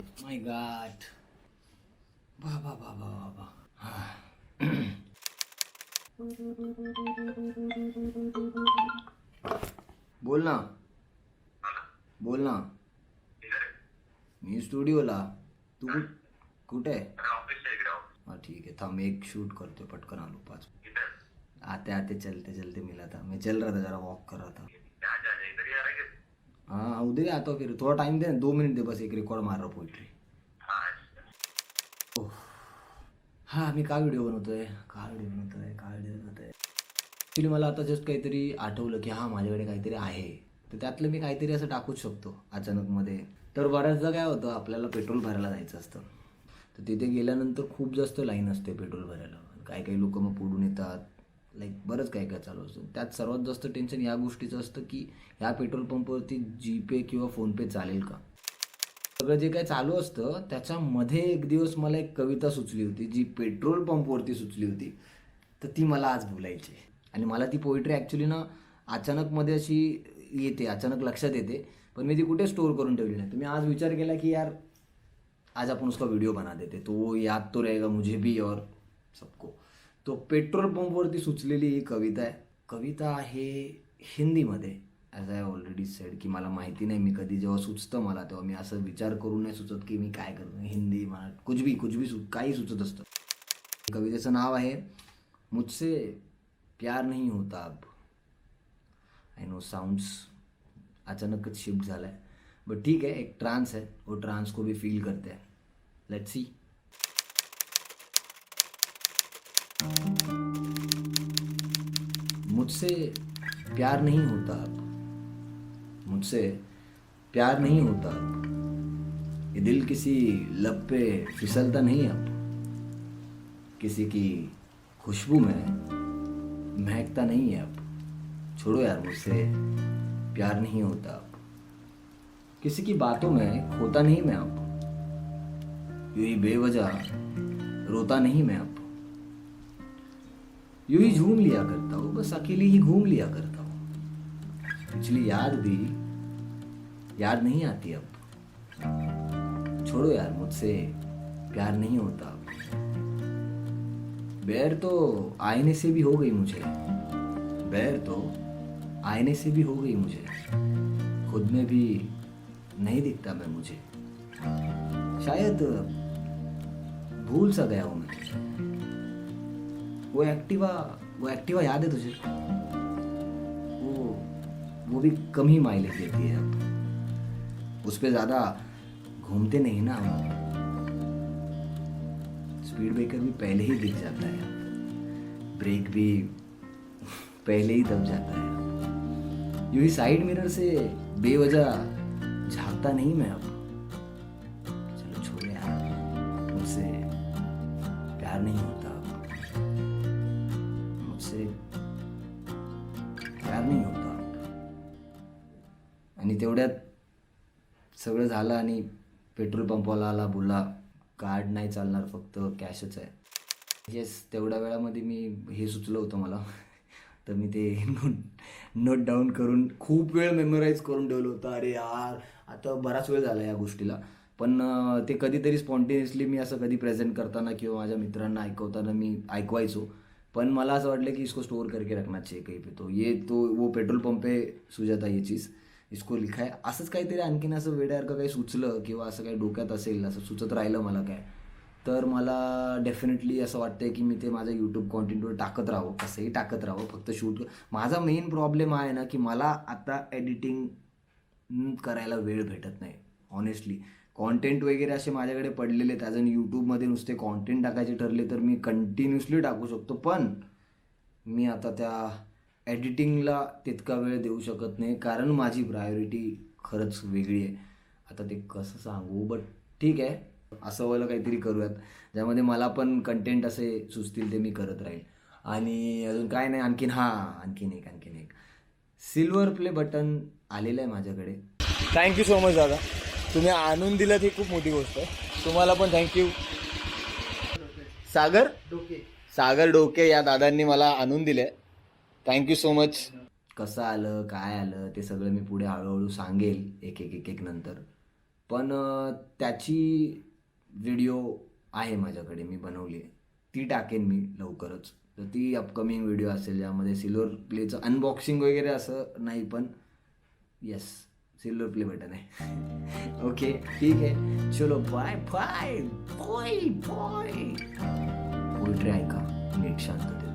माय God बाबा बाबा बाबा बोल ना. बोल ना. मी स्टुडिओला. तू कुठ कुठे? हा ठीक आहे. थांब एक शूट करते पटकन आलो पाच. आते आते चलते चलते मिला था मैं चल रहा था जरा वॉक कर रहा था. हाँ उधर ही आता हूँ फिर। थोड़ा टाइम दे ना, दो मिनट दे बस एक रिकॉर्ड मार रहा पोइट्री हा मी का व्हिडिओ बनवतोय का व्हिडिओ बनवतोय का व्हिडिओ बनवतोय ॲक्च्युली मला आता जस्ट काहीतरी आठवलं की हां माझ्याकडे काहीतरी आहे। तर त्यातलं मी काहीतरी असं टाकूच शकतो अचानकमध्ये. तर बऱ्याचदा काय होतं आपल्याला पेट्रोल भरायला जायचं असतं. तर तिथे गेल्यानंतर खूप जास्त लाईन असते पेट्रोल भरायला. काही काही लोक मग पुढून येतात. लाईक बरंच काय काय चालू असतं. त्यात सर्वात जास्त टेन्शन या गोष्टीचं असतं की ह्या पेट्रोल पंपवरती जीपे किंवा फोनपे चालेल का? सगळं जे काय चालू असतं त्याच्यामध्ये एक दिवस मला एक कविता सुचली होती जी पेट्रोल पंपवरती सुचली होती. तर ती मला आज बोलायची आहे. आणि मला ती पोएट्री ॲक्च्युली ना अचानकमध्ये अशी येते अचानक लक्षात येते. पण मी ती कुठे स्टोअर करून ठेवली नाही. तर मी आज विचार केला की यार आज आपण उसका व्हिडिओ बना देते. तो याद तो रहेगा मुझे भी और सबको. तो पेट्रोल पंपवरती सुचलेली ही कविता आहे. कविता आहे हिंदीमध्ये ॲज आय ऑलरेडी सेड की मला माहिती नाही मी कधी जेव्हा सुचतं मला तेव्हा मी असं विचार करून नाही सुचत की मी काय करतो. हिंदी मराठी कुछ भी कुछ भी सु काही सुचत असतं. कवितेचं नाव आहे मुझसे प्यार नाही होता अब. आय नो साऊंड्स अचानकच शिफ्ट झाला आहे बट ठीक है एक ट्रांस है वो ट्रांस को भी फील करते हैं. लेट्स सी मुझसे प्यार नहीं होता। अब मुझसे प्यार नहीं होता। अब ये दिल किसी लब पे फिसलता नहीं अब किसी की खुशबू में महकता नहीं है। अब छोड़ो यार, मुझसे प्यार नहीं होता। अब किसी की बातों में खोता नहीं मैं। अब यूँ ही बेवजह रोता नहीं मैं। अब यूँ ही झूम लिया करता हूँ, बस अकेले ही घूम लिया करता हूँ। पिछली याद भी याद नहीं आती अब। छोड़ो यार मुझसे, प्यार नहीं होता अब। बैर तो आईने से भी हो गई मुझे। बैर तो आईने से भी हो गई मुझे। खुद में भी नहीं दिखता मैं मुझे। शायद भूल सा गया हूँ मैं। वो एक्टिवा वो एक्टिवा याद है तुझे? वो वो भी कम ही माइलेज देती है। उस पर ज़्यादा घूमते नहीं ना हम। स्पीड ब्रेकर भी पहले ही दिख जाता है। ब्रेक भी पहले ही दब जाता है। यूँ ही साइड मिरर से बेवजह झांकता नहीं मैं अब। चलो छोड़ यार। मुझसे प्यार नहीं होता। म्हणजे अब तयार नाही होता. आणि तेवढ्यात सगळं झालं आणि पेट्रोल पंपवाला आला बोलला कार्ड नाही चालणार फक्त कॅशच आहे. येस तेवढ्या वेळामध्ये मी हे सुचलं होतं मला. तर मी ते नोट नोट डाऊन करून खूप वेळ मेमोराईज करून ठेवलं होतं. अरे यार आता बराच वेळ झाला या गोष्टीला. पण ते कधीतरी स्पॉन्टेनियसली मी असं कधी प्रेझेंट करताना किंवा माझ्या मित्रांना ऐकवताना मी ऐकवायचो. पण मला असं वाटलं की इसको स्टोर करके रखना चाहिए कहीं पे. तो ये तो वो पेट्रोल पंप पे सुजाता ये चीज़. इसको लिखा आहे असंच काहीतरी आणखीन असं वेड्यासारखं काही सुचलं किंवा असं काही डोक्यात असेल असं सुचत राहिलं मला काय. तर मला डेफिनेटली असं वाटतंय की मी ते माझं यूट्यूब कॉन्टेंटवर टाकत राहावं. कसंही टाकत राहावं. फक्त शूट माझा मेन प्रॉब्लेम आहे ना की मला आता एडिटिंग करायला वेळ भेटत नाही ऑनेस्टली कॉन्टेंट वगैरे असे माझ्याकडे पडलेले आहेत. अजून यूट्यूबमध्ये नुसते कॉन्टेंट टाकायचे ठरले तर मी कंटिन्युअसली टाकू शकतो. पण मी आता त्या एडिटिंगला तितका वेळ देऊ शकत नाही. कारण माझी प्रायोरिटी खरंच वेगळी आहे. आता ते कसं सांगू? बट ठीक आहे. असं वालं काहीतरी करूयात. ज्यामध्ये मला पण कंटेंट असे सुचतील ते मी करत राहील. आणि अजून काय नाही. आणखीन हां आणखीन एक आणखीन एक. सिल्वर प्ले बटन आलेलं आहे माझ्याकडे. थँक्यू सो मच दादा. तुम्ही आणून दिलं ही खूप मोठी गोष्ट आहे. तुम्हाला पण थँक्यू सागर? सागर डोके या दादांनी मला आणून दिले. थँक्यू सो मच कसं आलं काय आलं ते सगळं मी पुढे हळूहळू सांगेल एक एक एक एक नंतर. पण त्याची व्हिडिओ आहे माझ्याकडे मी बनवली आहे. ती टाकेन मी लवकरच. तर ती अपकमिंग व्हिडिओ असेल ज्यामध्ये सिल्वर प्लेचं अनबॉक्सिंग वगैरे असं नाही पण येस सिल्वर प्ले बटन आहे. ओके ठीक आहे. चलो bye bye bye bye poultry ऐका नीट शांततेत